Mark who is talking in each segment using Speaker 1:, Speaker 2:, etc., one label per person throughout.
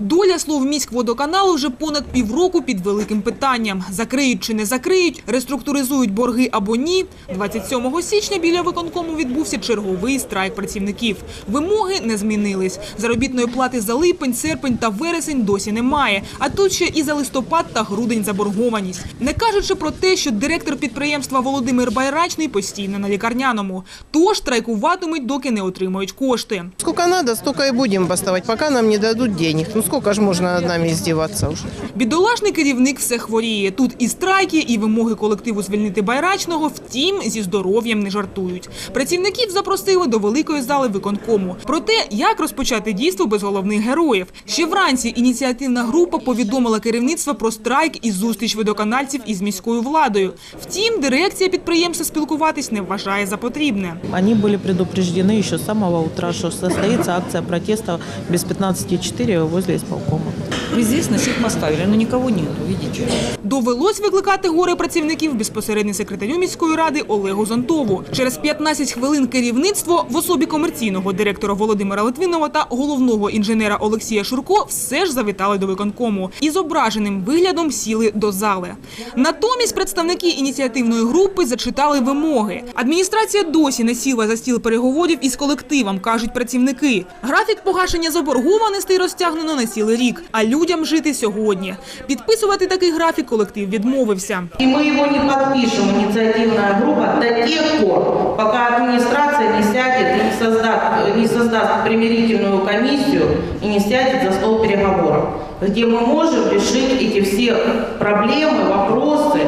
Speaker 1: Доля слов міськводоканалу вже понад півроку під великим питанням. Закриють чи не закриють, реструктуризують борги або ні. 27 січня біля виконкому відбувся черговий страйк працівників. Вимоги не змінились. Заробітної плати за липень, серпень та вересень досі немає. А тут ще і за листопад та грудень заборгованість. Не кажучи про те, що директор підприємства Володимир Байрачний постійно на лікарняному. Тож страйкуватимуть, доки не отримають кошти.
Speaker 2: Сколько надо, столько и будем бастовать, пока нам не дадут денег. Сколько же можно над нами издеваться уже?
Speaker 1: Бідолашний керівник все хворіє. Тут і страйки, і вимоги колективу звільнити Байрачного. Втім, зі здоров'ям не жартують. Працівників запросили до великої зали виконкому. Про те, як розпочати дійство без головних героїв. Ще вранці ініціативна група повідомила керівництво про страйк і зустріч водоканальців із міською владою. Втім, дирекція підприємства спілкуватись не вважає за потрібне.
Speaker 3: Они были предупреждены еще с самого утра, что состоится акция протеста без 15.4 возле 我。
Speaker 4: Вы здесь на поставили, но никого нету, видите?
Speaker 1: Довелось викликати горе працівників безпосередньо секретарю міської ради Олегу Зонтову. Через 15 хвилин керівництво в особі комерційного директора Володимира Литвинова та головного інженера Олексія Шурко все ж завітали до виконкому і з ображеним виглядом сіли до зали. Натомість представники ініціативної групи зачитали вимоги. Адміністрація досі не сіла за стіл переговорів із колективом, кажуть працівники. Графік погашення заборгованостей розтягнено на цілий рік, а людям жити сьогодні. Підписувати такий графік колектив відмовився.
Speaker 5: И мы его не подпишем, инициативная группа, до тех пор, пока администрация не сядет и не создаст, не создаст примирительную комиссию и не сядет за стол переговоров, где мы можем решить эти все проблемы, вопросы,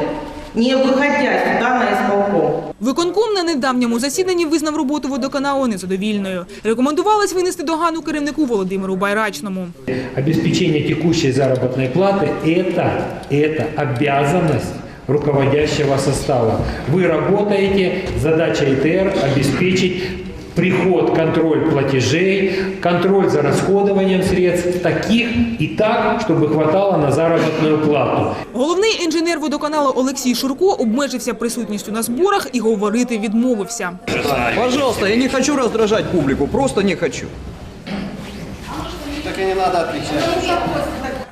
Speaker 5: не выходя сюда на исполком.
Speaker 1: Виконком на недавньому засіданні визнав роботу водоканалу незадовільною. Рекомендувалось винести догану керівнику Володимиру Байрачному.
Speaker 6: Обеспечение текущей заработной платы – это, это обязанность руководящего состава. Вы работаете, задача ИТР – обеспечить приход, контроль платежей, контроль за расходованием средств таких и так, чтобы хватало на заработную плату.
Speaker 1: Головний інженер водоканалу Олексій Шурко обмежився присутністю на зборах і говорити відмовився.
Speaker 7: Пожалуйста, я не хочу раздражать публику, просто не хочу.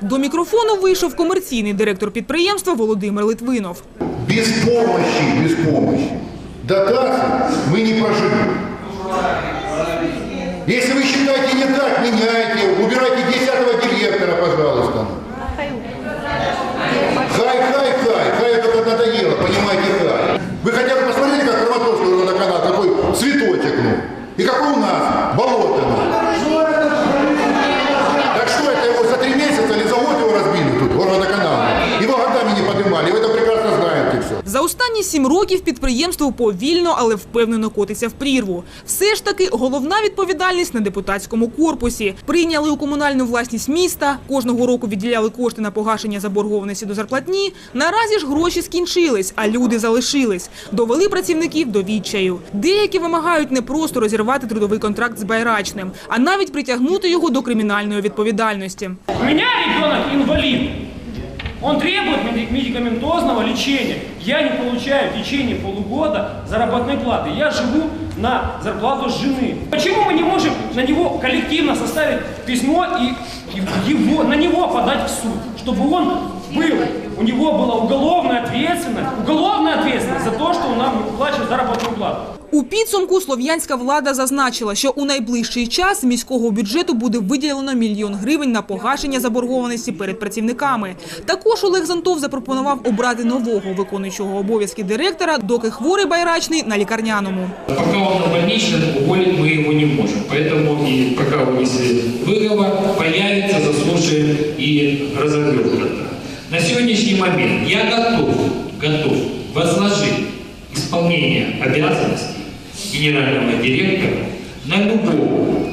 Speaker 1: До мікрофону вийшов комерційний директор підприємства Володимир Литвинов.
Speaker 8: Без помощи, без помощи. Дотации мы не проживем. Если вы считаете не так, меняйте, убирайте 10 директора, пожалуйста.
Speaker 1: Останні сім років підприємство повільно, але впевнено котиться в прірву. Все ж таки головна відповідальність на депутатському корпусі. Прийняли у комунальну власність міста, кожного року відділяли кошти на погашення заборгованості до зарплатні. Наразі ж гроші скінчились, а люди залишились. Довели працівників до відчаю. Деякі вимагають не просто розірвати трудовий контракт з Байрачним, а навіть притягнути його до кримінальної відповідальності.
Speaker 9: У меня ребенок инвалид. Он требует меди- медикаментозного лечения. Я не получаю в течение полугода заработной платы. Я живу на зарплату жены. Почему мы не можем на него коллективно составить письмо и и его, на него подать в суд, чтобы он был, у него была уголовная ответственность, уголовная ответственность за то, что он нам не выплачивает заработную плату.
Speaker 1: У підсумку слов'янська влада зазначила, що у найближчий час з міського бюджету буде виділено мільйон гривень на погашення заборгованості перед працівниками. Також Олег Зонтов запропонував обрати нового виконуючого обов'язки директора, доки хворий байрачний на лікарняному.
Speaker 10: Пока он на больничном, уволить мы его не можем. Поэтому и пока вынесли выговор, появится, заслушаем и разорвем это. На сегодняшний момент я готов, готов возложить исполнение обязанностей генерального директора на любого,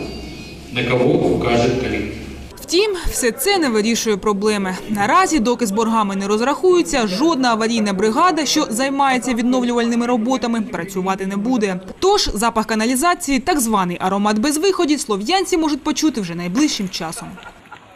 Speaker 10: на кого укажет коллектив.
Speaker 1: Втім, все це не вирішує проблеми. Наразі, доки з боргами не розрахуються, жодна аварійна бригада, що займається відновлювальними роботами, працювати не буде. Тож запах каналізації, так званий аромат безвиході, слов'янці можуть почути вже найближчим часом.